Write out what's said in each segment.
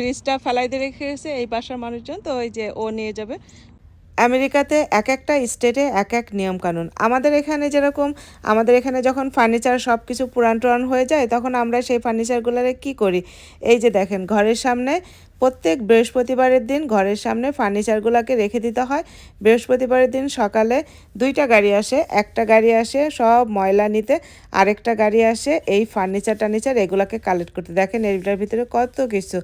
ফ্রিজটা ফেলাই দিয়ে রেখে গেছে এই বাসার মানুষজন, তো ওই যে ও নিয়ে যাবে। আমেরিকাতে এক একটা স্টেটে এক এক নিয়ম কানুন আমাদের এখানে যেরকম, আমাদের এখানে যখন ফার্নিচার সব কিছু পুরান টুরান হয়ে যায়, তখন আমরা সেই ফার্নিচারগুলোরে কি করি? এই যে দেখেন, ঘরের সামনে প্রত্যেক বৃহস্পতিবারের দিন ঘরের সামনে ফার্নিচারগুলোকে রেখে দিতে হয়। বৃহস্পতিবারের দিন সকালে দুইটা গাড়ি আসে একটা গাড়ি আসে সব ময়লা নিতে আরেকটা গাড়ি আসে এই ফার্নিচার টার্নিচার এগুলোকে কালেক্ট করতে। দেখেন এটার ভিতরে কত কিছু।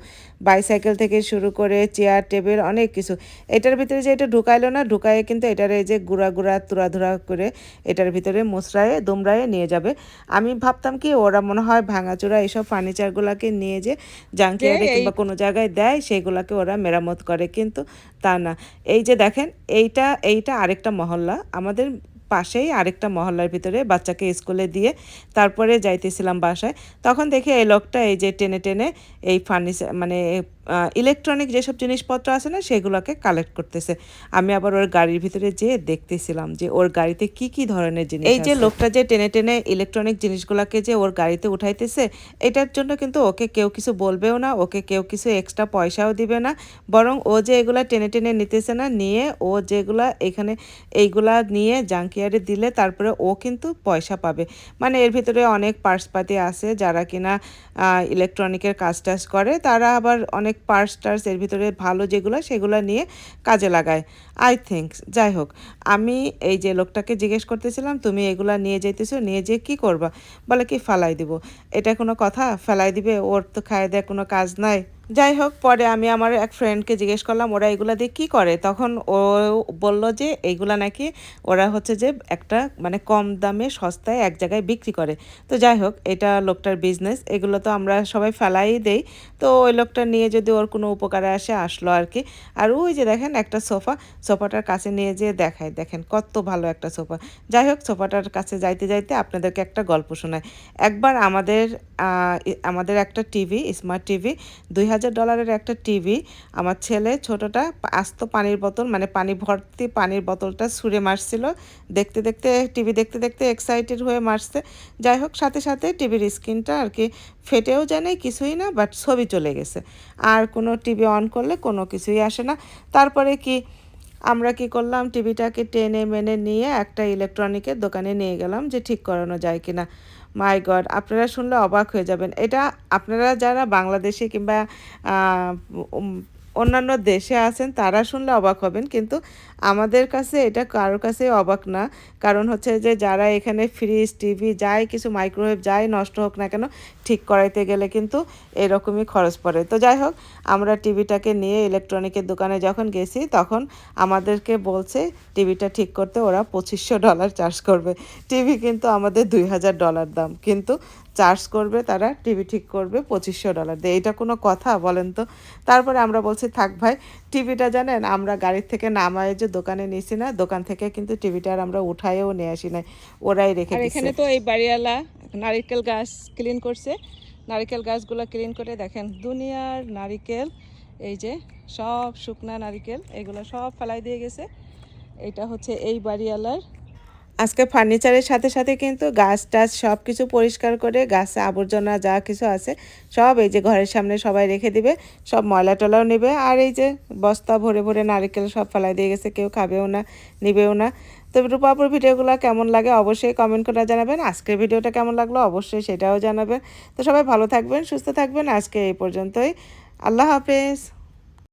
বাইসাইকেল থেকে শুরু করে চেয়ার টেবিল অনেক কিছু। এটার ভিতরে যে এটা ঢুকাইলো না ঢুকায়ে কিন্তু এটার এই যে গুড়া গুড়া তুরাধুরা করে এটার ভিতরে মুসরায়ে দুমরায়ে নিয়ে যাবে। আমি ভাবতাম কি ওরা মনে হয় ভাঙাচোরা এইসব ফার্নিচারগুলোকে নিয়ে যে জাঙ্কিয়ারে কিংবা কোনো জায়গায় দেয়। সেগুলোকে ওরা মেরামত করে, কিন্তু তা না। এই যে দেখেন, এইটা এইটা আরেকটা মহল্লা। আমাদের পাশেই আরেকটা মহল্লার ভিতরে বাচ্চাকে স্কুলে দিয়ে তারপরে যাইতেছিলাম বাসায়। তখন দেখে এই লোকটা এই যে টেনে টেনে এই ফার্নিচার মানে ইলেকট্রনিক যেসব জিনিসপত্র আছে না সেগুলোকে কালেক্ট করতেছে। আমি আবার ওর গাড়ির ভিতরে যেয়ে দেখতেছিলাম যে ওর গাড়িতে কি কি ধরনের জিনিস এই যে লোকটা যে টেনে টেনে ইলেকট্রনিক জিনিসগুলোকে যে ওর গাড়িতে উঠাইতেছে এটার জন্য কিন্তু ওকে কেউ কিছু বলবেও না ওকে কেউ কিছু এক্সট্রা পয়সাও দিবে না। বরং ও যে এগুলা টেনে টেনে নিতেছে না নিয়ে ও যেগুলা এখানে এইগুলা নিয়ে জাঙ্কিয়ারে দিলে তারপরে ও কিন্তু পয়সা পাবে। মানে এর ভিতরে অনেক পার্সপাতি আছে যারা কিনা ইলেকট্রনিকের কাজ টাজ করে তারা আবার অনেক পার্স টার্স এর ভিতরে ভালো যেগুলো, সেগুলো নিয়ে কাজে লাগায়। আই থিঙ্ক যাই হোক, আমি এই যে লোকটাকে জিজ্ঞেস করতেছিলাম, তুমি এগুলো নিয়ে যেতেছো নিয়ে যেয়ে কী করবা? বলে কি, ফেলাই দিব। এটা কোনো কথা? ফেলাই দিবে? ওর তো খায় দেয় কোনো কাজ নাই? যাই হোক, পরে আমি আমার এক ফ্রেন্ডকে জিজ্ঞেস করলাম, ওরা এগুলা দিয়ে কী করে? তখন ও বলল যে, এইগুলা নাকি ওরা হচ্ছে যে একটা মানে কম দামে সস্তায় এক জায়গায় বিক্রি করে। তো যাই হোক, এটা লোকটার বিজনেস এগুলো তো আমরা সবাই ফেলাই দেই। তো ওই লোকটা নিয়ে যদি ওর কোনো উপকারে আসে, আসলো আর কি। আর ওই যে দেখেন একটা সোফা, সোফাটার কাছে নিয়ে যেয়ে দেখায়। দেখেন কত ভালো একটা সোফা। যাই হোক, সোফাটার কাছে যাইতে যাইতে আপনাদেরকে একটা গল্প শোনায় একবার আমাদের আমাদের একটা টিভি স্মার্ট টিভি, দুই হাজার ডলারের একটা টিভি। আমার ছেলে ছোটটা আস্ত পানির বোতল মানে পানি ভর্তি পানির বোতলটা ছুঁড়ে মারছিল। দেখতে দেখতে, টিভি দেখতে দেখতে এক্সাইটেড হয়ে মারছে। যাই হোক, সাথে সাথে টিভির স্ক্রিনটা আর কি ফেটেও নাই, কিছুই না বাট ছবি চলে গেছে। আর কোনো টিভি অন করলে কোনো কিছুই আসে না। তারপরে কি আমরা কি করলাম? টিভিটাকে টেনে মেনে নিয়ে একটা ইলেকট্রনিকের দোকানে নিয়ে গেলাম যে ঠিক করানো যায় কিনা। মাই গড আপনারা শুনলে অবাক হয়ে যাবেন। এটা আপনারা যারা বাংলাদেশে কিংবা অন্যান্য দেশে আছেন, তারা শুনলে অবাক হবেন, কিন্তু আমাদের কাছে এটা কারোর কাছে অবাক না। কারণ হচ্ছে যে যারা এখানে ফ্রিজ, টিভি, যাই কিছু মাইক্রোওয়েভ যাই নষ্ট হোক না কেন, ঠিক করাইতে গেলে কিন্তু এরকমই খরচ পড়ে। তো যাই হোক, আমরা টিভিটাকে নিয়ে ইলেকট্রনিকের দোকানে যখন গেছি, তখন আমাদেরকে বলছে, টিভিটা ঠিক করতে ওরা পঁচিশশো ডলার চার্জ করবে। টিভি কিন্তু আমাদের দুই হাজার ডলার দাম। কিন্তু চার্জ করবে তারা টিভি ঠিক করবে পঁচিশশো ডলার দিয়ে। এটা কোনো কথা বলেন তো। তারপরে আমরা বলছি থাক ভাই টিভিটা জানেন আমরা গাড়ির থেকে নামায় যে দোকানে নিয়েছি না দোকান থেকে কিন্তু টিভিটা আর আমরা উঠাইও নিয়ে আসি নাই। ওরাই রেখে এখানে তো এই বাড়িওয়ালা নারিকেল গাছ ক্লিন করছে। নারিকেল গাছগুলো ক্লিন করে দেখেন দুনিয়ার নারিকেল এই যে সব শুকনা নারিকেল এগুলো সব ফেলাই দিয়ে গেছে। এটা হচ্ছে এই বাড়িওয়ালার আজকে ফার্নিচারের সাথে সাথে কিন্তু গাছ টাছ সব কিছু পরিষ্কার করে গাছে আবর্জনা যা কিছু আছে, সব এই যে ঘরের সামনে সবাই রেখে দিবে, সব ময়লা টলাও নেবে। আর এই যে বস্তা ভরে ভরে নারিকেল সব ফেলাই দিয়ে গেছে, কেউ খাবেও না, নিবেও না। তো রূপাপুর ভিডিওগুলো কেমন লাগে অবশ্যই কমেন্ট করে জানাবেন। আজকের ভিডিওটা কেমন লাগল অবশ্যই সেটাও জানাবেন। তো সবাই ভালো থাকবেন, সুস্থ থাকবেন। আজকে এই পর্যন্তই। আল্লাহ হাফেজ।